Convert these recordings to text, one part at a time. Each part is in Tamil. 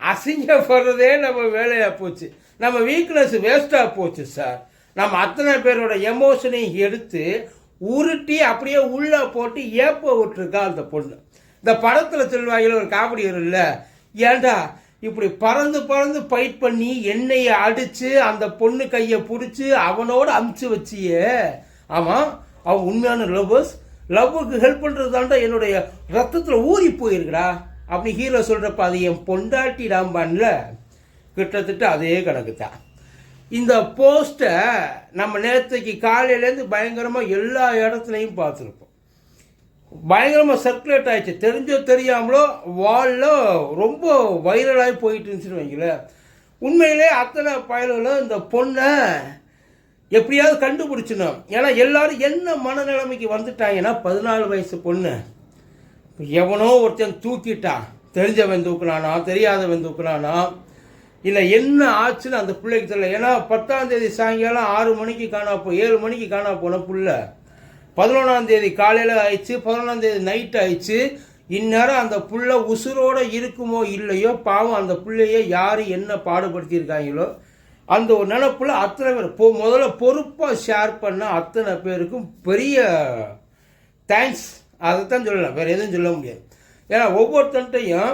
அசிங்கப்படுறதே நம்ம வேலையாக போச்சு. நம்ம வீக்னஸ் வேஸ்ட்டாக போச்சு சார் நம்ம அத்தனை பேரோட எமோஷனையும் எடுத்து உருட்டி அப்படியே உள்ளே போட்டு ஏப்ப விட்டுருக்கா அந்த பொண்ணு. இந்த படத்தில் சொல்லுவாங்களே ஒரு காமெடி வரும்ல ஏன்டா இப்படி பறந்து பறந்து ஃபைட் பண்ணி எண்ணெயை அடித்து அந்த பொண்ணு கையை பிடிச்சி அவனோட அமுச்சு வச்சியே. ஆமாம் அவன் உண்மையான லவ்வர்ஸ் லவ்வுக்கு ஹெல்ப் பண்ணுறது தாண்டா என்னுடைய ரத்தத்தில் ஊறி போயிருக்குடா. அப்படி ஹீரோ சொல்கிறப்ப அது என் பொண்டாட்டி ராம்பான்ல கிட்டத்தட்ட அதே கணக்கு தான் இந்த போஸ்ட்டை நம்ம நேற்றுக்கு காலையிலேருந்து பயங்கரமாக எல்லா இடத்துலையும் பார்த்துருப்போம். பயங்கரமாக சர்க்குலேட் ஆயிடுச்சு. தெரிஞ்சோ தெரியாமலோ வாலில் ரொம்ப வைரலாகி போயிட்டு இருந்துச்சுன்னு வைங்களேன். உண்மையிலே அத்தனை பயல்களும் இந்த பொண்ணை எப்படியாவது கண்டுபிடிச்சிடணும். ஏன்னா எல்லாரும் என்ன மனநிலைமைக்கு வந்துட்டாங்கன்னா பதினாலு வயசு பொண்ணு. எவனோ ஒருத்தன் தூக்கிட்டான். தெரிஞ்சவன் தூக்கினானா தெரியாதவன் தூக்கினானா? இல்லை என்ன ஆச்சுன்னு அந்த பிள்ளைக்கு தெரியல. ஏன்னா பத்தாம் தேதி சாயங்காலம் ஆறு மணிக்கு காணா போ ஏழு மணிக்கு காணா போன புள்ள. பதினொன்றாம் தேதி காலையில் ஆயிடுச்சு பதினொன்றாம் தேதி நைட் ஆயிடுச்சு. இந்நேரம் அந்த புள்ள உசுரோடு இருக்குமோ இல்லையோ பாவம் அந்த பிள்ளையே யார் என்ன பாடுபடுத்தியிருக்காங்களோ அந்த ஒரு நினப்புல அத்தனை பேர். போ முதல்ல பொறுப்பாக ஷேர் பண்ண அத்தனை பேருக்கும் பெரிய தேங்க்ஸ் அதைத்தான் சொல்லலாம். வேறு எதுவும் சொல்ல முடியாது. ஏன்னா ஒவ்வொருத்தன்ட்டையும்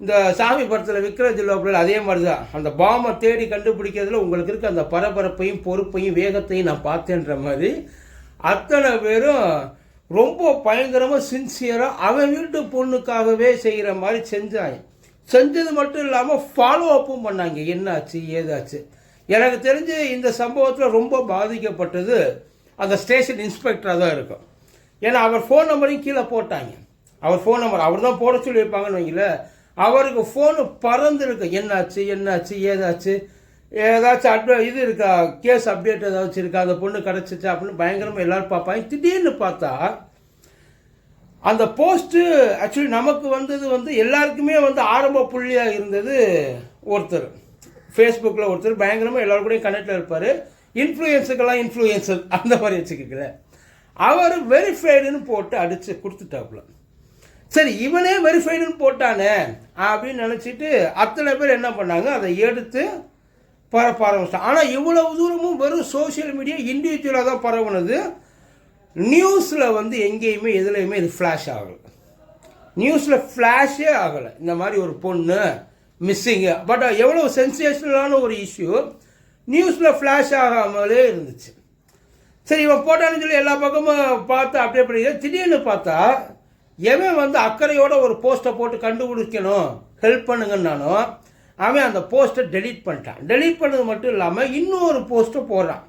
இந்த சாமி படத்தில் விக்ரம் ஜில்லோப்பில் அதே மாதிரி தான் அந்த பாமை தேடி கண்டுபிடிக்கிறதுல உங்களுக்கு இருக்க அந்த பரபரப்பையும் பொறுப்பையும் வேகத்தையும் நான் பார்த்தேன்ற மாதிரி அத்தனை பேரும் ரொம்ப பயங்கரமாக சின்சியராக அவன் வீட்டு பொண்ணுக்காகவே செய்கிற மாதிரி செஞ்சாங்க. செஞ்சது மட்டும் இல்லாமல் ஃபாலோ அப்பும் பண்ணாங்க. என்னாச்சு ஏதாச்சு. எனக்கு தெரிஞ்சு இந்த சம்பவத்தில் ரொம்ப பாதிக்கப்பட்டது அந்த ஸ்டேஷன் இன்ஸ்பெக்டராக தான் இருக்கும். ஏன்னா அவர் ஃபோன் நம்பரையும் கீழே போட்டாங்க. அவர் ஃபோன் நம்பர் அவர் தான் போட சொல்லியிருப்பாங்கன்னு வைங்களேன் அவருக்கு ஃபோனு பறந்துருக்கு. என்னாச்சு என்னாச்சு ஏதாச்சு ஏதாச்சும் அட்வ இது இருக்கா கேஸ் அப்டேட் ஏதாச்சும் இருக்கா அந்த பொண்ணு கிடச்சிச்சு அப்படின்னு பயங்கரமாக எல்லோரும் பார்ப்பாங்க. திடீர்னு பார்த்தா அந்த போஸ்ட்டு ஆக்சுவலி நமக்கு வந்தது வந்து எல்லாருக்குமே வந்து ஆரம்ப புள்ளியாக இருந்தது ஒருத்தர். ஃபேஸ்புக்கில் ஒருத்தர் பயங்கரமாக எல்லாரும் கூட கனெக்டில் இருப்பார். இன்ஃப்ளூயன்ஸுக்கெல்லாம் இன்ஃப்ளூயன்சர் அந்த மாதிரி வச்சுக்கிறேன் அவர் வெரிஃபைடுன்னு போட்டு அடித்து கொடுத்துட்டாப்புல. சரி இவனே வெரிஃபைடுன்னு போட்டானே அப்படின்னு நினச்சிட்டு அத்தனை பேர் என்ன பண்ணாங்க? அதை எடுத்து பரப்ப ஆரம்பிச்சிட்டான் ஆனால் இவ்வளவு தூரமும் வெறும் சோஷியல் மீடியா இண்டிவிஜுவலாக தான் பரவுனது. நியூஸில் வந்து எங்கேயுமே எதுலேயுமே இது ஃப்ளாஷ் ஆகலை. நியூஸில் ஃப்ளாஷே ஆகலை. இந்த மாதிரி ஒரு பொண்ணு மிஸ்ஸிங்கு பட் எவ்வளோ சென்சேஷனலான ஒரு இஷ்யூ நியூஸில் ஃப்ளாஷ் ஆகாமலே இருந்துச்சு. சரி இவன் போட்டான்னு சொல்லி எல்லா பக்கமும் பார்த்து அப்படியே பண்ணி திடீர்னு பார்த்தா எவன் வந்து அக்கறையோட ஒரு போஸ்ட்டை போட்டு கண்டுபிடிக்கணும் ஹெல்ப் பண்ணுங்கன்னாலும் அவன் அந்த போஸ்ட்டை டெலீட் பண்ணிட்டான். டெலீட் பண்ணது மட்டும் இல்லாமல் இன்னொரு போஸ்ட்டை போடுறான்.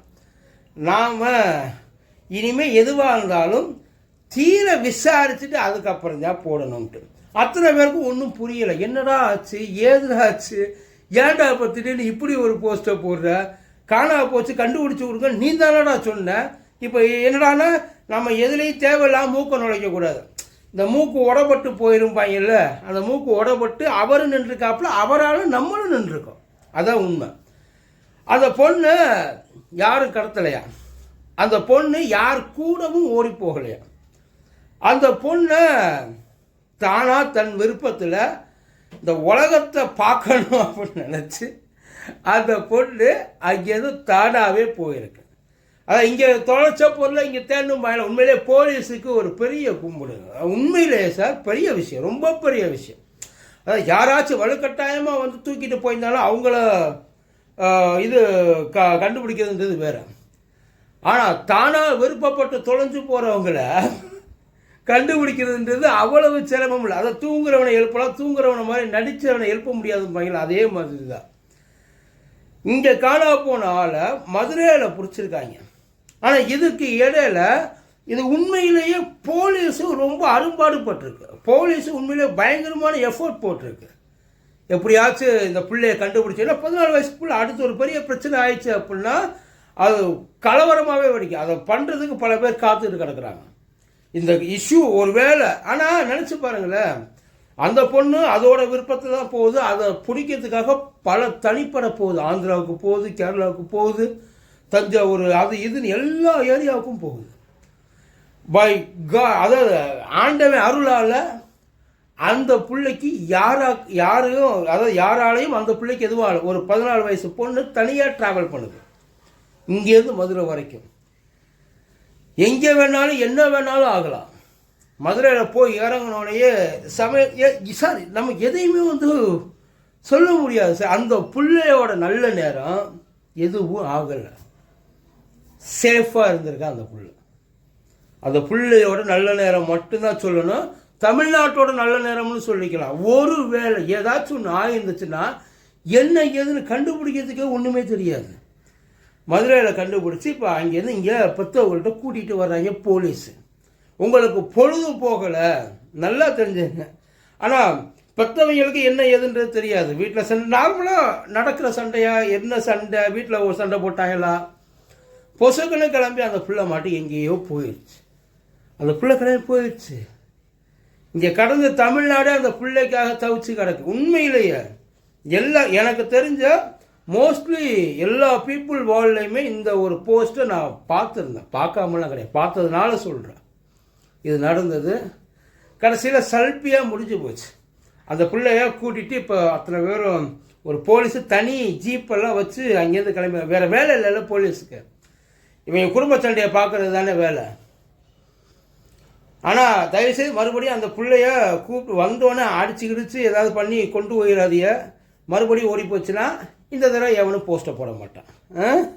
நாம் இனிமேல் எதுவாக இருந்தாலும் தீர விசாரிச்சுட்டு அதுக்கப்புறம் தான் போடணும்ட்டு. அத்தனை பேருக்கும் ஒன்றும் புரியலை. என்னடா ஆச்சு? ஏதுடா ஆச்சு? ஏன்டா இப்போ திடீர்னு இப்படி ஒரு போஸ்ட்டை போடுற? காணா போச்சு கண்டுபிடிச்சி கொடுங்க. நீ தானடா சொன்ன. இப்போ என்னடான்னா நம்ம எதுலேயும் தேவையில்லாம மூக்கை நுழைக்கக்கூடாது இந்த மூக்கு உடப்பட்டு போயிருப்பாங்கல்ல அந்த மூக்கு உடப்பட்டு அவரும் நின்றுருக்காப்புல அவராலும் நம்மளும் நின்றுருக்கோம். அதான் உண்மை. அந்த பொண்ணு யாரும் கடத்தலையா? அந்த பொண்ணு யார் கூடவும் ஓடி போகலையா? அந்த பொண்ணை தானாக தன் விருப்பத்தில் இந்த உலகத்தை பார்க்கணும் அப்படின்னு நினச்சி அந்த பொண்ணு அங்கேருந்து தானாகவே போயிருக்கு. அதான் இங்கே தொலைச்ச பொருளை இங்கே தேனும் பயணம் உண்மையிலே போலீஸுக்கு ஒரு பெரிய கும்பிடு. உண்மையிலே சார் பெரிய விஷயம் ரொம்ப பெரிய விஷயம். அதாவது யாராச்சும் வலுக்கட்டாயமாக வந்து தூக்கிட்டு போயிருந்தாலும் அவங்கள இது க கண்டுபிடிக்கிறதுன்றது வேறு. ஆனால் தானாக விருப்பப்பட்டு தொலைஞ்சு போகிறவங்கள கண்டுபிடிக்கிறதுன்றது அவ்வளவு சிரமம் இல்லை. அதை தூங்குறவனை எழுப்பலாம். தூங்குறவனை மாதிரி நடிச்சவனை எழுப்ப முடியாதுப்பாங்களா அதே மாதிரி தான் இங்கே காணா போன ஆளை மதுரையில் பிடிச்சிருக்காங்க. ஆனால் இதுக்கு இடையில இது உண்மையிலேயே போலீஸும் ரொம்ப அரும்பாடுபட்டிருக்கு. போலீஸு உண்மையிலேயே பயங்கரமான எஃபோர்ட் போட்டிருக்கு. எப்படியாச்சும் இந்த பிள்ளைய கண்டுபிடிச்சோன்னா பதினாலு வயசுக்குள்ள அடுத்து ஒரு பெரிய பிரச்சனை ஆயிடுச்சு அப்படின்னா அது கலவரமாகவே வெடிக்கும். அதை பண்ணுறதுக்கு பல பேர் காத்துட்டு கிடக்குறாங்க. இந்த இஷ்யூ ஒரு வேளை ஆனால் நினச்சி பாருங்களேன் அந்த பொண்ணு அதோட விருப்பத்தை தான் போகுது. அதை பிடிக்கிறதுக்காக பல தனிப்பட போகுது. ஆந்திராவுக்கு போகுது கேரளாவுக்கு போகுது தஞ்சாவூர் அது இதுன்னு எல்லா ஏரியாவுக்கும் போகுது. பை கா அதாவது ஆண்டவன் அருளால் அந்த பிள்ளைக்கு யாரா யாரையும் அதாவது யாராலையும் அந்த பிள்ளைக்கு எதுவும் ஒரு பதினாலு வயசு பொண்ணு தனியாக ட்ராவல் பண்ணுது. இங்கேருந்து மதுரை வரைக்கும். எங்கே வேணாலும் என்ன வேணாலும் ஆகலாம். மதுரையில் போய் இறங்கினோடனே சமய சார் நம்ம எதையுமே வந்து சொல்ல முடியாது சார். அந்த பிள்ளையோட நல்ல நேரம் எதுவும் ஆகலை. சேஃபாக இருந்திருக்கா அந்த புள்ள. அந்த பிள்ளையோட நல்ல நேரம் மட்டும்தான் சொல்லணும். தமிழ்நாட்டோட நல்ல நேரம்னு சொல்லிக்கலாம். ஒரு வேலை ஏதாச்சும் ஒன்று ஆயிருந்துச்சுன்னா என்ன ஏதுன்னு கண்டுபிடிக்கிறதுக்கே ஒன்றுமே தெரியாது. மதுரையில் கண்டுபிடிச்சி இப்போ அங்கேருந்து இங்கே பெற்றவங்கள்ட்ட கூட்டிகிட்டு வர்றாங்க போலீஸ். உங்களுக்கு பொழுது போகலை. நல்லா தெரிஞ்சுங்க. ஆனால் பெற்றவங்களுக்கு என்ன ஏதுன்றது தெரியாது. வீட்டில் சண்டை நார்மலாக நடக்கிற சண்டையா என்ன சண்டை வீட்டில் ஒரு சண்டை போட்டாங்களா பொசுக்குன்னு கிளம்பி அந்த பிள்ளை மாட்டி எங்கேயோ போயிடுச்சு அந்த பிள்ளை கிளம்பி போயிடுச்சு இங்கே கடந்து தமிழ்நாடே அந்த பிள்ளைக்காக தவிச்சு கிடக்கு. உண்மையிலேயே எல்லா எனக்கு தெரிஞ்ச மோஸ்ட்லி எல்லா பீப்புள் வேர்ல்ட்லையுமே இந்த ஒரு போஸ்ட்டை நான் பார்த்துருந்தேன். பார்க்காமலாம் கிடையாது. பார்த்ததுனால சொல்கிறேன் இது நடந்தது. கடைசியில் சல்பியாக முடிஞ்சு போச்சு. அந்த பிள்ளைய கூட்டிகிட்டு இப்போ அத்தனை பேரும் ஒரு போலீஸு தனி ஜீப்பெல்லாம் வச்சு அங்கேருந்து கிளம்பி வேறு வேலை இல்லைல்ல போலீஸுக்கு. இவன் குடும்ப சண்டையை பார்க்கறது தானே வேலை. ஆனால் தயவுசெய்து மறுபடியும் அந்த பிள்ளைய கூப்பிட்டு வந்தோடனே அடிச்சு கிடிச்சு ஏதாவது பண்ணி கொண்டு போயிடாதிய மறுபடியும் ஓடி போச்சுன்னா இந்த தடவை எவனும் போஸ்ட்டை போட மாட்டான். ஆ?